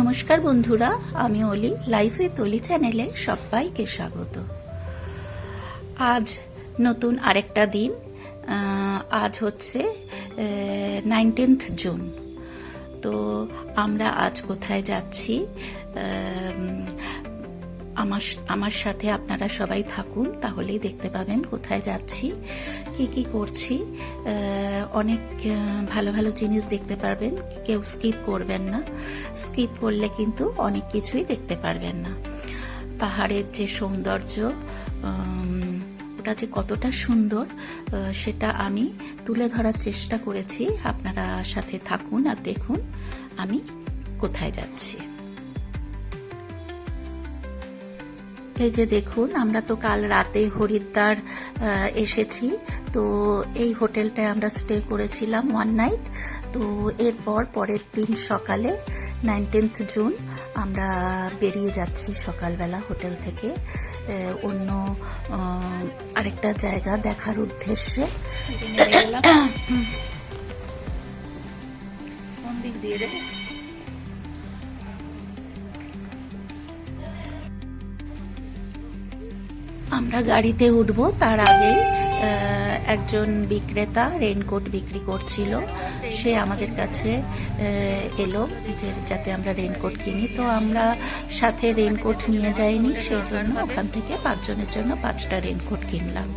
নমস্কার বন্ধুরা, আমি অলি, লাইফে তলি চ্যানেলে সবাইকে স্বাগত। আজ নতুন আরেকটা দিন আজ হচ্ছে নাইনটিন্থ জুন তো আমরা আজ কোথায় যাচ্ছি? আমার আমার সাথে আপনারা সবাই থাকুন, তাহলেই দেখতে পাবেন কোথায় যাচ্ছি, কি কি করছি। অনেক ভালো ভালো জিনিস দেখতে পারবেন, কেউ স্কিপ করবেন না। স্কিপ করলে কিন্তু অনেক কিছুই দেখতে পারবেন না। পাহাড়ের যে সৌন্দর্য ওটা যে কতটা সুন্দর সেটা আমি তুলে ধরার চেষ্টা করেছি। আপনারা সাথে থাকুন আর দেখুন আমি কোথায় যাচ্ছি। এই যে দেখুন আমরা তো কাল রাতে হরিদ্বার এসেছি। তো এই হোটেলটায় আমরা স্টে করেছিলাম ওয়ান নাইট তো এরপর পরের দিন সকালে নাইনটিন্থ জুন আমরা বেরিয়ে যাচ্ছি সকালবেলা হোটেল থেকে। অন্য আরেকটা জায়গা দেখার উদ্দেশ্যে। কোন দিক দিয়ে আমরা গাড়িতে উঠব তার আগেই আহ, একজন বিক্রেতা রেনকোট বিক্রি করছিল। সে আমাদের কাছে এলো যে যাতে আমরা রেনকোট কিনি। তো আমরা সাথে রেনকোট নিয়ে যাইনি সেই জন্য ওখান থেকে পাঁচজনের জন্য পাঁচটা রেনকোট কিনলাম।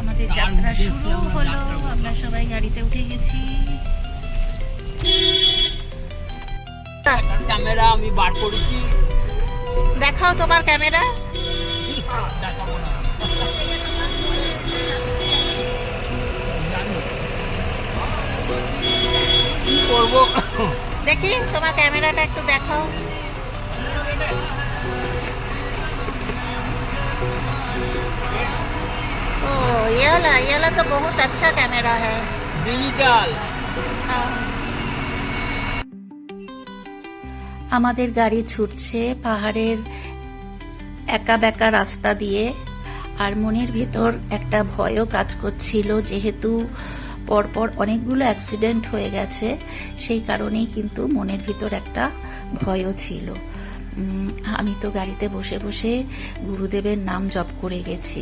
আমাদের তার যাত্রা শুরু হলো আমরা সবাই গাড়িতে উঠে গেছি। ক্যামেরা আমি বার করেছি দেখাও তোমার ক্যামেরা দেখাবো না জানি কি করবো দেখি তোমার ক্যামেরাটা একটু দেখাও ओ ये वाला ये वाला तो बहुत अच्छा कैमरा है ডিজিটাল আমাদের গাড়ি ছুটছে পাহাড়ের একা বেকা রাস্তা দিয়ে, আর মনের ভিতর একটা ভয়ও কাজ করছিল, যেহেতু পরপর অনেকগুলো অ্যাক্সিডেন্ট হয়ে গেছে, সেই কারণেই কিন্তু মনের ভিতর একটা ভয়ও ছিল। আমি তো গাড়িতে বসে বসে গুরুদেবের নাম জপ করে গেছি।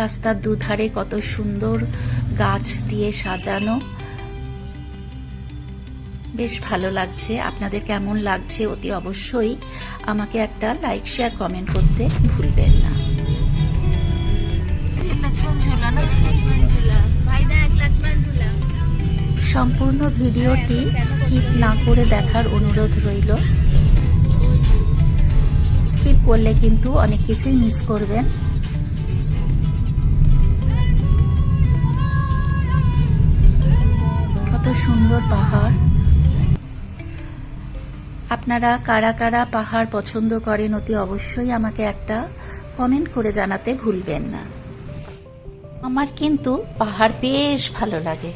রাস্তার দুধারে কত সুন্দর গাছ দিয়ে সাজানো। বেশ ভালো লাগছে। আপনাদের কেমন লাগছে অতি অবশ্যই আমাকে একটা লাইক শেয়ার কমেন্ট করতে ভুলবেন না। সম্পূর্ণ ভিডিওটি স্কিপ না করে দেখার অনুরোধ রইল। স্কিপ করলে কিন্তু অনেক কিছুই মিস করবেন। সুন্দর পাহাড়। আপনারা কারা কারা পাহাড় পছন্দ করেন, অতি অবশ্যই আমাকে একটা কমেন্ট করে জানাতে ভুলবেন না। আমার কিন্তু পাহাড় বেশ ভালো লাগে।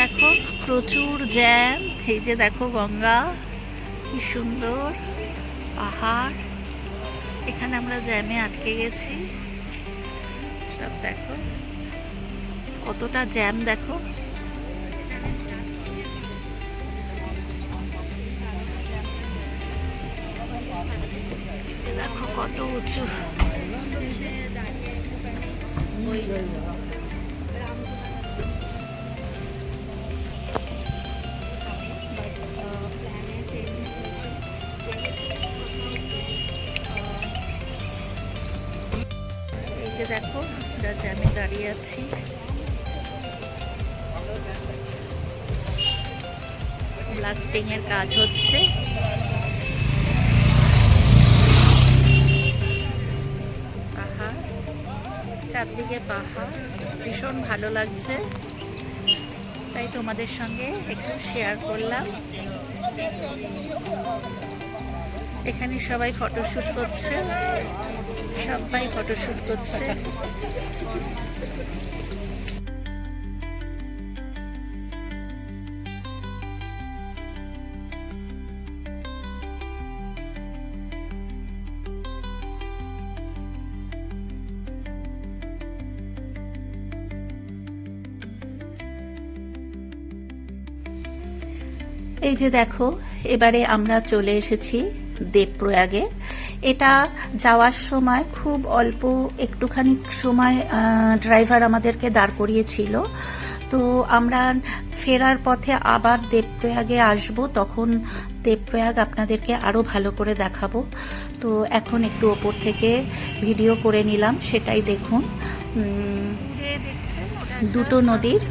দেখো প্রচুর জ্যাম, এই যে দেখো গঙ্গা, কি সুন্দর পাহাড়। এখানে আমরা জ্যামে আটকে গেছি। সব দেখো, কতটা জ্যাম দেখো। দেখো কত উঁচু। দেখো যাতে আমি দাঁড়িয়ে আছি। ব্লাস্টিংয়ের কাজ হচ্ছে। চারদিকে পাহাড়, ভীষণ ভালো লাগছে। তাই তোমাদের সঙ্গে একটু শেয়ার করলাম। এখানে সবাই ফটোশ্যুট করছে। সবাই ফটোশ্যুট করছে। এই যে দেখো এবারে আমরা চলে এসেছি দেবপ্রয়াগে এটা যাওয়ার সময় খুব অল্প একটুখানি সময় ড্রাইভার আমাদেরকে দাঁড় করিয়েছিল। তো আমরা ফেরার পথে আবার দেবপ্রয়াগে আসব তখন দেবপ্রয়াগ আপনাদেরকে আরও ভালো করে দেখাবো। তো এখন একটু ওপর থেকে ভিডিও করে নিলাম সেটাই দেখুন। দুটো নদীর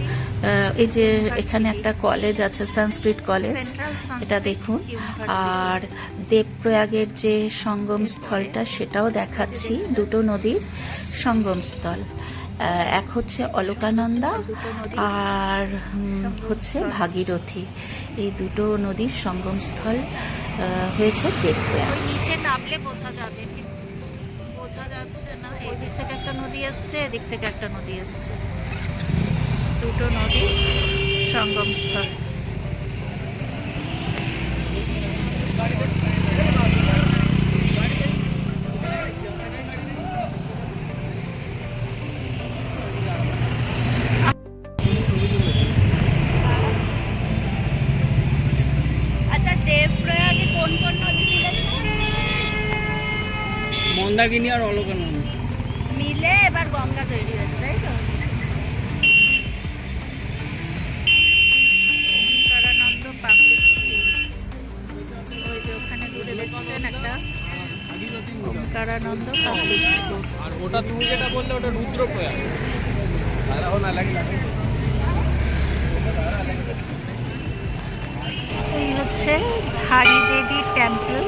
এই যে এখানে একটা কলেজ আছে সংস্কৃত কলেজ এটা দেখুন। আর দেবপ্রয়াগের যে সঙ্গম স্থলটা, সেটাও দেখাচ্ছি, দুটো নদীর সঙ্গম স্থল। এক হচ্ছে অলকানন্দা, আর হচ্ছে ভাগীরথী। এই দুটো নদীর সঙ্গম স্থল হয়েছে দেবপ্রয়াগ। নিচে নামলে বোঝা যাবে বোঝা যাচ্ছে না। থেকে একটা নদী আসছে এদিক থেকে একটা নদী আসছে দুটো নদী সঙ্গম স্থল। আচ্ছা কোন কোন নদী মিলেছে? মন্দাকিনী আর অলকানন্দ। মিলে এবার গঙ্গা তৈরি ওঙ্কারানন্দ আর ওটা তুমি যেটা বললে ওটা রুদ্রপ্রয়াগ এই হচ্ছে হারি দেবী টেম্পল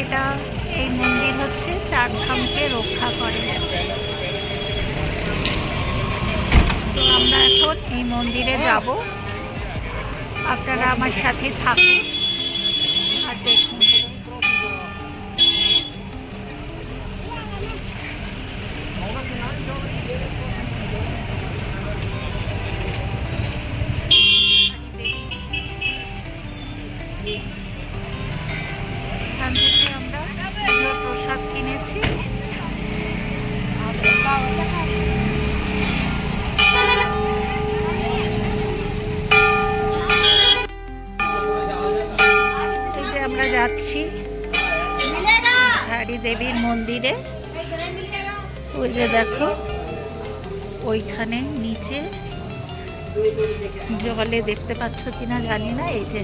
এটা এই মন্দির হচ্ছে চারধামকে রক্ষা করে। তো আমরা এখন এই মন্দিরে যাব। আপনারা আমার সাথে থাকুন। জলে দেখতে পাচ্ছ কিনা জানি না এই যে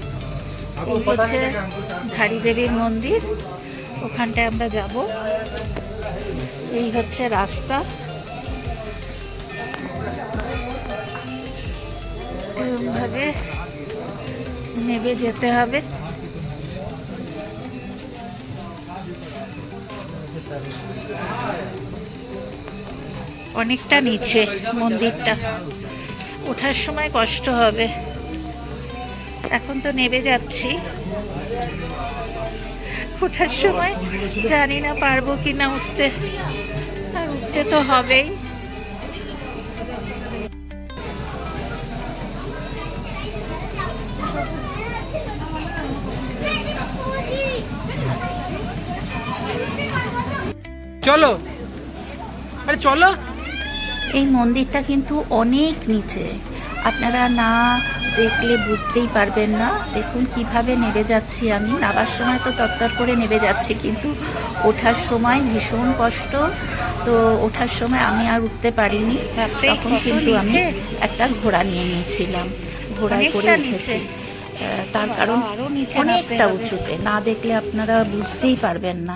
এই হচ্ছে ধারী দেবীর মন্দির ওখানটায় আমরা যাব। এই হচ্ছে রাস্তা। এরকমভাবে নেবে যেতে হবে। অনেকটা নিচে মন্দিরটা। ওঠার সময় কষ্ট হবে। এখন তো নেবে যাচ্ছি। ওঠার সময় জানি না পারব কি না উঠতে। আর উঠতে তো হবেই। চলো। আরে চলো। এই মন্দিরটা কিন্তু অনেক নিচে। আপনারা না দেখলে বুঝতেই পারবেন না। দেখুন কীভাবে নেমে যাচ্ছি আমি। নাবার সময় তো তত্তর করে নেমে যাচ্ছি কিন্তু ওঠার সময় ভীষণ কষ্ট। তো ওঠার সময় আমি আর উঠতে পারিনি। তখন কিন্তু আমি একটা ঘোড়া নিয়ে নিয়েছিলাম। ঘোড়ায় করে উঠেছি। তার কারণ অনেকটা উঁচুতে। না দেখলে আপনারা বুঝতেই পারবেন না।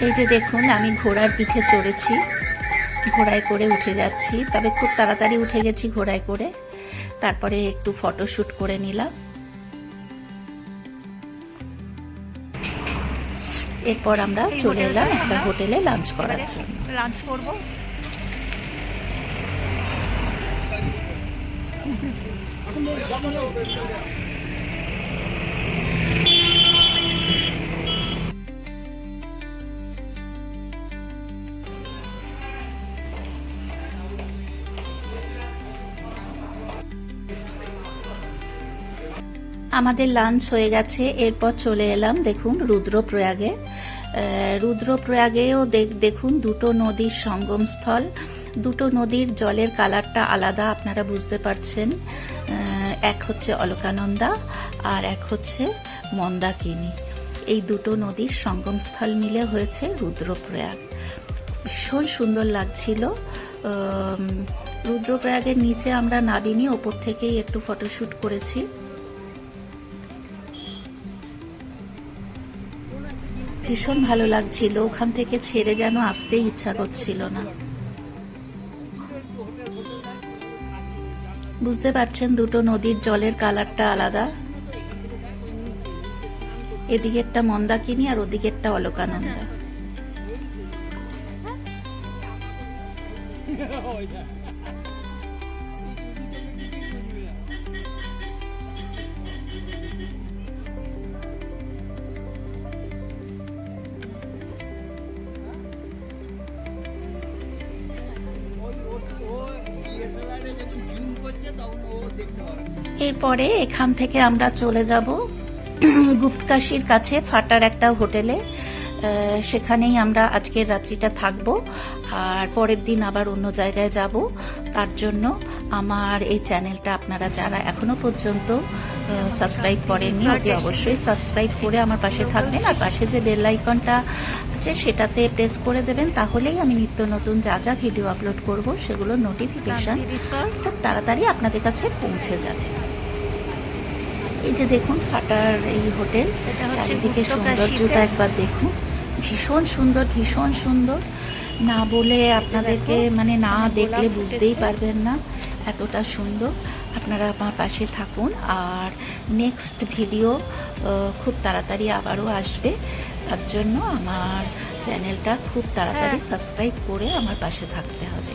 এই যে দেখুন আমি ঘোড়ার পিঠে চড়েছি। ঘোড়ায় করে উঠে যাচ্ছি। তবে খুব তাড়াতাড়ি উঠে গেছি ঘোড়ায় করে। তারপরে একটু ফটোশ্যুট করে নিলাম। এরপর আমরা চলে এলাম একটা হোটেলে লাঞ্চ করার জন্য। লাঞ্চ করব। আমাদের লাঞ্চ হয়ে গেছে, এরপর চলে এলাম, দেখুন, রুদ্রপ্রয়াগে। রুদ্রপ্রয়াগেও দেখ- দেখুন, দুটো নদীর সঙ্গমস্থল। দুটো নদীর জলের কালারটা আলাদা, আপনারা বুঝতে পারছেন। এক হচ্ছে অলকানন্দা আর এক হচ্ছে মন্দাকিনী। এই দুটো নদীর সঙ্গমস্থল মিলে হয়েছে রুদ্রপ্রয়াগ। ভীষণ সুন্দর লাগছিল। রুদ্রপ্রয়াগের নিচে আমরা নাবিনি, ওপর থেকেই একটু ফটোশ্যুট করেছি। ভীষণ ভালো লাগছিল। ওখান থেকে ছেড়ে যেন আসতেই ইচ্ছা করছিল না। বুঝতে পারছেন, দুটো নদীর জলের কালারটা আলাদা। এদিকেরটা মন্দাকিনী আর ওদিকেরটা অলকানন্দা। এরপরে এখান থেকে আমরা চলে যাব গুপ্তকাশির কাছে ফাটার একটা হোটেলে। সেখানেই আমরা আজকের রাত্রিটা থাকব আর পরের দিন আবার অন্য জায়গায় যাব। তার জন্য আমার এই চ্যানেলটা আপনারা যারা এখনও পর্যন্ত সাবস্ক্রাইব করেননি অতি অবশ্যই সাবস্ক্রাইব করে আমার পাশে থাকবেন। আর পাশে যে বেল আইকনটা আছে সেটাতে প্রেস করে দেবেন তাহলেই আমি নিত্য নতুন যা যা ভিডিও আপলোড করব সেগুলো নোটিফিকেশন খুব তাড়াতাড়ি আপনাদের কাছে পৌঁছে যাবে। এই যে দেখুন ফাটার এই হোটেল চারিদিকে সৌন্দর্যটা একবার দেখুন। ভীষণ সুন্দর ভীষণ সুন্দর। না বলে আপনাদেরকে মানে না দেখলে বুঝতেই পারবেন না এতটা সুন্দর। আপনারা আমার পাশে থাকুন আর নেক্সট ভিডিও খুব তাড়াতাড়ি আবারও আসবে। তার জন্য আমার চ্যানেলটা খুব তাড়াতাড়ি হ্যাঁ। সাবস্ক্রাইব করে আমার পাশে থাকতে হবে।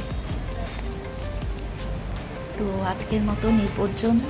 তো আজকের মতন এই পর্যন্ত।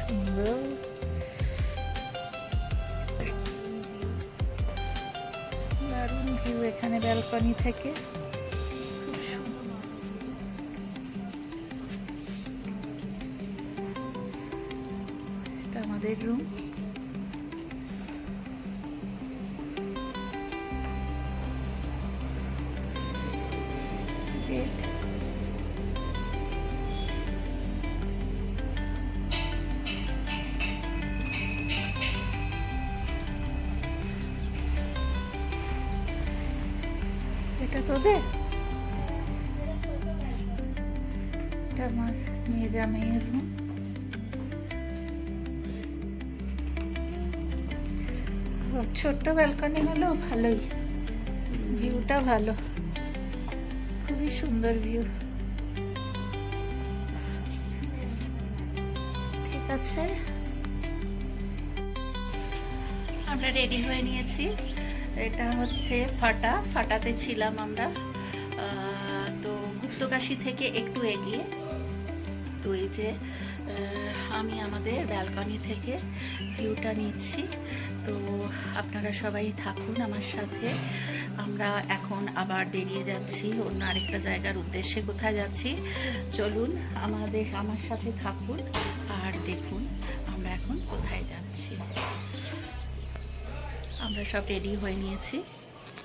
সুন্দর দারুণ ভিউ এখানে ব্যালকনি থেকে। আমাদের রুম এটা তোদের আমার ছোট্ট ব্যালকনি হলেও ভালোই। ভিউটা ভালো। খুবই সুন্দর ভিউ ঠিক আছে। আমরা রেডি হয়ে নিয়েছি। এটা হচ্ছে ফাটা, ফাটাতে ছিলাম আমরা। তো গুপ্তকাশি থেকে একটু এগিয়ে। তো এই যে আমি আমাদের ব্যালকনি থেকে ভিউটা নিচ্ছি। তো আপনারা সবাই থাকুন আমার সাথে। আমরা এখন আবার বেরিয়ে যাচ্ছি। অন্য আরেকটা জায়গার উদ্দেশ্যে কোথায় যাচ্ছি? চলুন আমাদের, আমার সাথে থাকুন আর দেখুন। আমরা সব রেডি হয়ে নিয়েছি।